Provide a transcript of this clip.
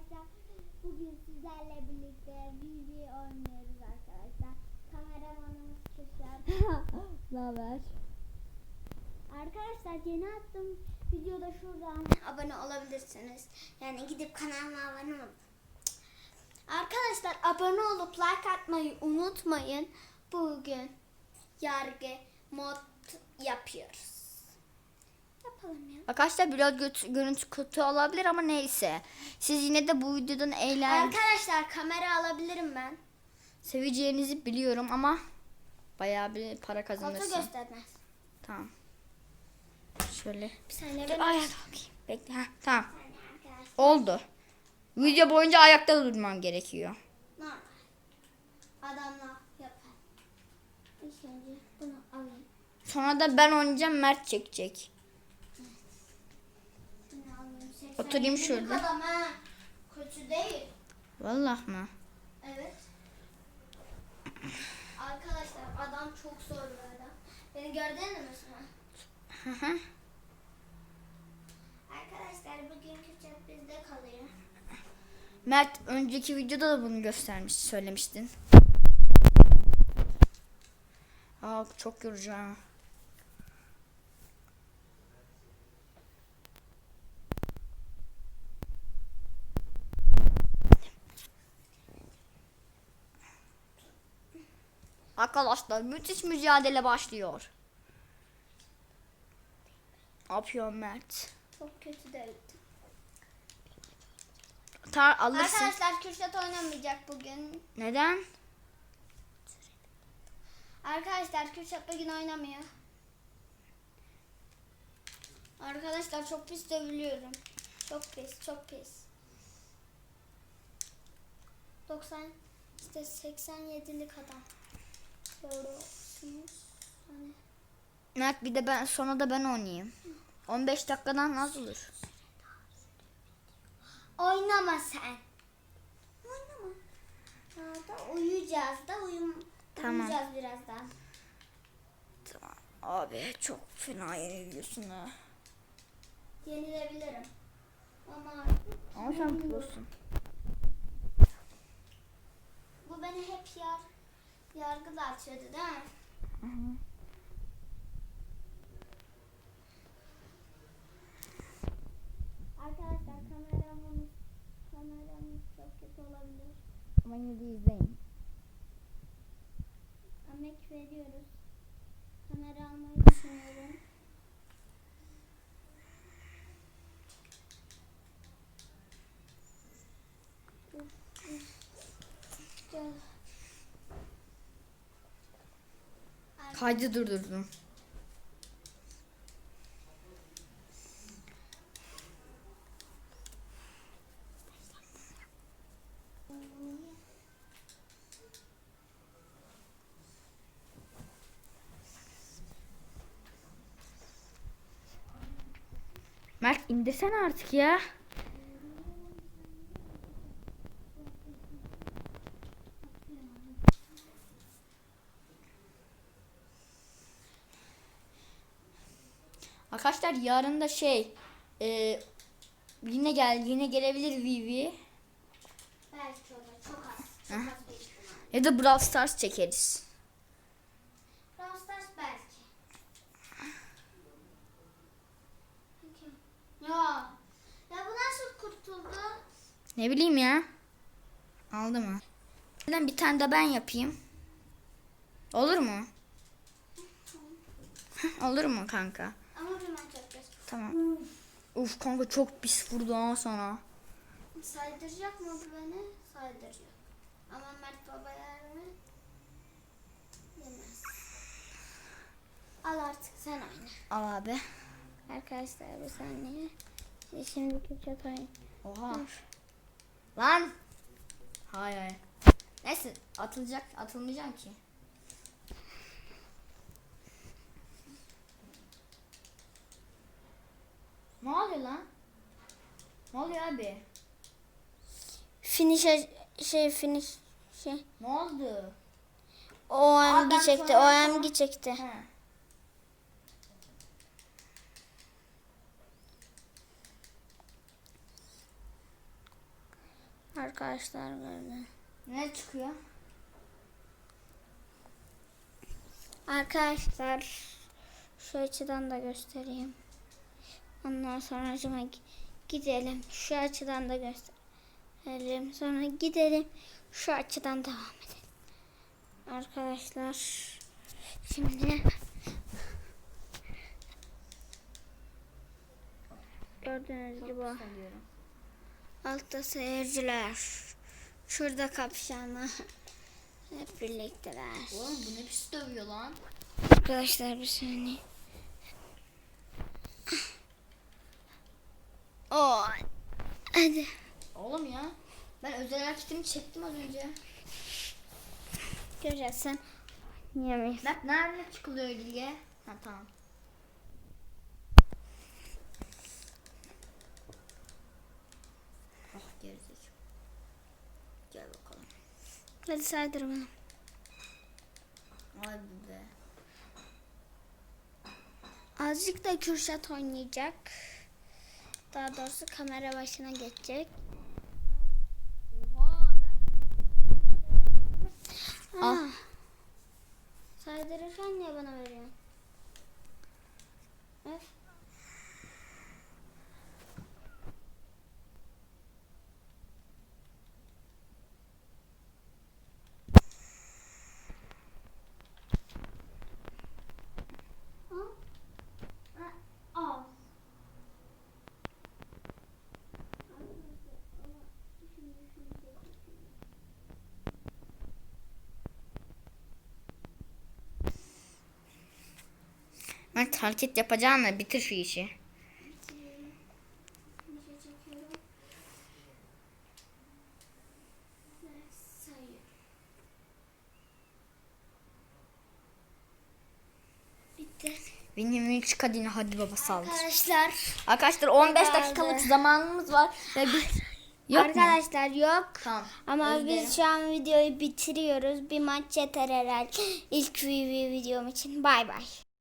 arkadaşlar. Bugün sizlerle birlikte VV oynuyoruz arkadaşlar. Kameramanımız Kürşat. Ne haber? Arkadaşlar yeni attım videoda şuradan abone olabilirsiniz. Yani gidip kanalıma abone olun. Arkadaşlar abone olup like atmayı unutmayın. Bugün yargı mod yapıyoruz. Yapalım ya. Arkadaşlar biraz göt- görüntü kötü olabilir ama neyse. Siz yine de bu videodan eğlen Arkadaşlar kamera alabilirim ben. seveceğinizi biliyorum ama bayağı bir para kazanırsın. göstermez. Tamam. Şöyle. Bir saniye ben ayağa kalkayım. Bekle. Ha, tamam. Oldu. Video boyunca ayakta durman gerekiyor. Normal. Adamla yapar. İlk önce bunu alayım. Sonra da ben oynayacağım Mert çekecek. Bunu alayım. Oturayım 87'lik şöyle. Adam ha. Kötü değil. Vallahi mı? Evet. Arkadaşlar adam çok zor bir adam. Beni gördün mü sen? Hı hı. Arkadaşlar bugünkü chat bizde kalıyor. Mert önceki videoda da bunu göstermiş, söylemiştin. Aa çok yorucu ha. Arkadaşlar müthiş mücadele başlıyor. Ne yapıyor Mert? Çok kötü değil. Tar alırsın. Arkadaşlar Kürşat oynamayacak bugün. Neden? Arkadaşlar Kürşat bugün oynamıyor. Arkadaşlar çok pis dövülüyorum. Çok pis, çok pis. 90 işte 87'lik adam. Görüyorsunuz. Hani Mert bir de ben sonra da ben oynayayım. 15 dakikadan az olur. Oynama sen. Oynama. Daha da uyuyacağız da uyum Tamam. uyuyacağız birazdan. Tamam. Abi çok fena yeniliyorsun ha. Yenilebilirim. Ama Ama sen prosun. bu beni hep yar yargıda açıyordu değil mi? Hı hı. Arkadaşlar kameramız kameramız çok kötü olabilir. Ama yine de izleyin. Emek veriyoruz. Kamera almayı düşünüyorum. Gel. Kaydı durdurdum. Mert indirsene artık ya. Arkadaşlar yarın da şey e, yine gel yine gelebilir Vivi Belki olur. Çok az. Çok Heh. az bir ihtimal. ya da Brawl Stars çekeriz. Brawl Stars belki. Peki. Ya. Ya bu nasıl kurtuldu? Ne bileyim ya. Aldı mı? Neden bir tane de ben yapayım? Olur mu? Olur mu kanka? Ama bir maç yapacağız. Tamam. Uf kanka çok pis vurdu ama sana. Saydıracak mı bu beni? Saydıracak. Ama Mert Baba yer mi? Yemez. Al artık sen oyna. Al abi. Arkadaşlar bir saniye. Şimdi Kürşat oyna. Oha. Lan. Hayır hayır. Neyse atılacak atılmayacağım ki. Ne oluyor lan? Ne oluyor abi? Finish şey finish şey. Ne oldu? OMG ben çekti. sonra- OMG çekti. He. Arkadaşlar gördüm. Ne çıkıyor? Arkadaşlar şu açıdan da göstereyim. Ondan sonra acıma gidelim. Şu açıdan da gösterelim. Sonra gidelim. Şu açıdan devam edelim. Arkadaşlar şimdi gördüğünüz gibi altta seyirciler. Şurada kapşanlar. Hep birlikteler. Oğlum bu ne pis dövüyor lan. Arkadaşlar bir saniye. Oo. Hadi. Oğlum ya. Ben özel hareketimi çektim az önce. Göreceksin. Niye mi? Bak nerede çıkılıyor ilgiye? Ha tamam. Ah gerizekalı. Gel bakalım. Hadi saydır bana. Ay be. Azıcık da Kürşat oynayacak. Daha doğrusu kamera başına geçecek. Al. Ah. Saydırırken niye bana veriyorsun? Öf. Al. Mert hareket yapacağına bitir şu işi. Benim ilk kadını hadi baba saldır. Arkadaşlar. Arkadaşlar 15 Herhalde. dakikalık zamanımız var ve bir yok mu? arkadaşlar yok. Tamam. Ama Özlerim. biz şu an videoyu bitiriyoruz. Bir maç yeter herhalde. İlk video videom için. Bay bay.